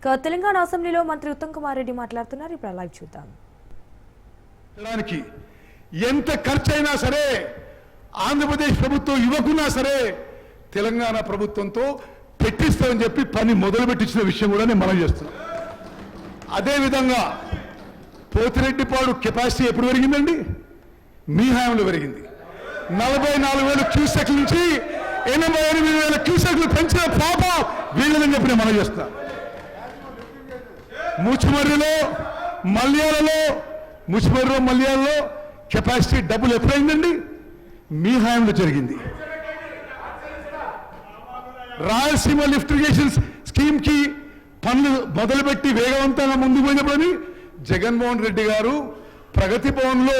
ఇక తెలంగాణ అసెంబ్లీలో మంత్రి ఉత్తమ్ కుమార్ రెడ్డి మాట్లాడుతున్నారు. ఇప్పుడు లైవ్ చూద్దాం. ఎంత ఖర్చు అయినా సరే ఆంధ్రప్రదేశ్ ప్రభుత్వం ఇవ్వకున్నా సరే తెలంగాణ ప్రభుత్వంతో పెట్టిస్తామని చెప్పి పని మొదలు పెట్టించిన విషయం కూడా నేను మనం చేస్తున్నాను అదేవిధంగా పోతిరెడ్డిపాడు కెపాసిటీ ఎప్పుడు పెరిగిందండి? మీ హయాంలో పెరిగింది. నలభై నాలుగు వేల క్యూసెక్ నుంచి ఎనభై ఎనిమిది వేల క్యూసెక్లు పెంచిన పాప వీళ్ళని చెప్పి నేను మనం చేస్తాను ముచ్చిమర్రిలో మల్యాలలో ముచ్చిమర్రిలో మల్యాలలో కెపాసిటీ డబ్బులు ఎప్పుడైందండి? మీ హయాంలో జరిగింది. రాయలసీమ లిఫ్ట్ ఇరిగేషన్ స్కీమ్కి పనులు మొదలుపెట్టి వేగవంతంగా ముందుకు పోయినప్పుడని జగన్మోహన్ రెడ్డి గారు ప్రగతి భవన్లో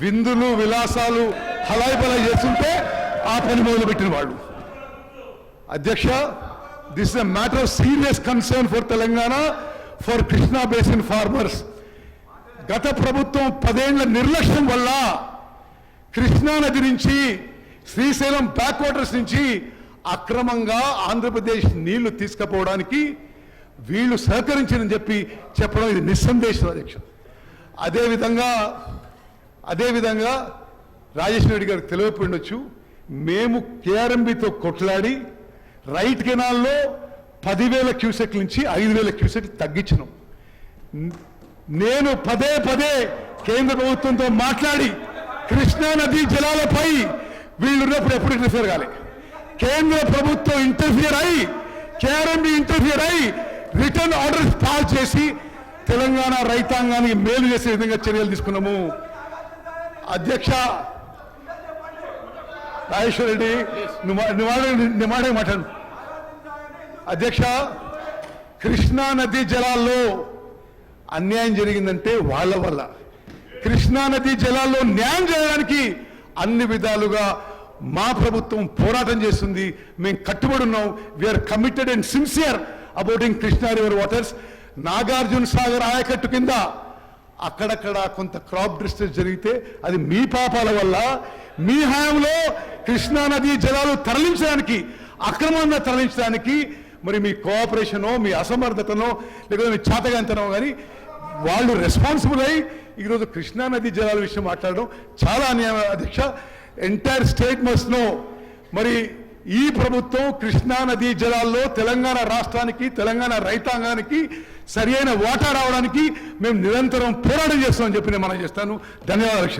విందులు విలాసాలు హలాయి చేస్తుంటే ఆ పని మొదలుపెట్టిన వాళ్ళు. అధ్యక్ష this is a matter of serious concern for Telangana. For Krishna basin farmers. గత ప్రభుత్వం పదేళ్ళ నిర్లక్ష్యం వల్ల కృష్ణా నది నుంచి శ్రీశైలం బ్యాక్ వాటర్స్ నుంచి అక్రమంగా ఆంధ్రప్రదేశ్ నీళ్ళు తీసుకుపోవడానికి వీళ్ళు సహకరించని చెప్పి చెప్పడం ఇది నిస్సందేశం అధ్యక్ష అదేవిధంగా అదేవిధంగా రాజేశ్వర రెడ్డి గారికి తెలియపండొచ్చు మేము కేఆర్ఎంబితో కొట్లాడి రైట్ కెనాల్లో పదివేల క్యూసెక్ నుంచి ఐదు వేల క్యూసెక్ తగ్గించినాం. నేను పదే పదే కేంద్ర ప్రభుత్వంతో మాట్లాడి కృష్ణా నదీ జలాలపై వీళ్ళున్నప్పుడు ఎప్పుడు ఇంటర్ఫియర్ కాలే. కేంద్ర ప్రభుత్వం ఇంటర్ఫియర్ అయి కేఆర్ఎంబి ఇంటర్ఫియర్ అయి రిటర్న్ ఆర్డర్స్ పాస్ చేసి తెలంగాణ రైతాంగానికి మేలు చేసే విధంగా చర్యలు తీసుకున్నాము. అధ్యక్ష రాజేశ్వర రెడ్డి నువ్వు నువ్వు మాట్లాడు. అధ్యక్ష కృష్ణా నదీ జలాల్లో అన్యాయం జరిగిందంటే వాళ్ళ వల్ల. కృష్ణా నదీ జలాల్లో న్యాయం చేయడానికి అన్ని విధాలుగా మా ప్రభుత్వం పోరాటం చేస్తుంది. మేము కట్టుబడి ఉన్నాం. We are committed and sincere అబౌటింగ్ Krishna river waters Nagarjuna Sagar ఆయకట్టు కింద అక్కడక్కడ కొంత క్రాప్ డిస్టర్బ్ జరిగితే అది మీ పాపాల వల్ల మీ హయాంలో కృష్ణా నదీ జలాలు తరలించడానికి అక్రమంగా తరలించడానికి మరి మీ కోఆపరేషనో మీ అసమర్థతనో లేకపోతే మీ చాతగాంతనో కానీ వాళ్ళు రెస్పాన్సిబుల్ అయ్యి ఈరోజు కృష్ణానది జలాల విషయం మాట్లాడడం చాలా అన్యాయం. అధ్యక్ష ఎంటైర్ స్టేట్ మస్ట్ నో మరి ఈ ప్రభుత్వం కృష్ణా నదీ జలాల్లో తెలంగాణ రాష్ట్రానికి తెలంగాణ రైతాంగానికి సరి అయిన వాటా రావడానికి మేము నిరంతరం పోరాటం చేస్తామని చెప్పి నేను మనం చేస్తాను. ధన్యవాదాలు.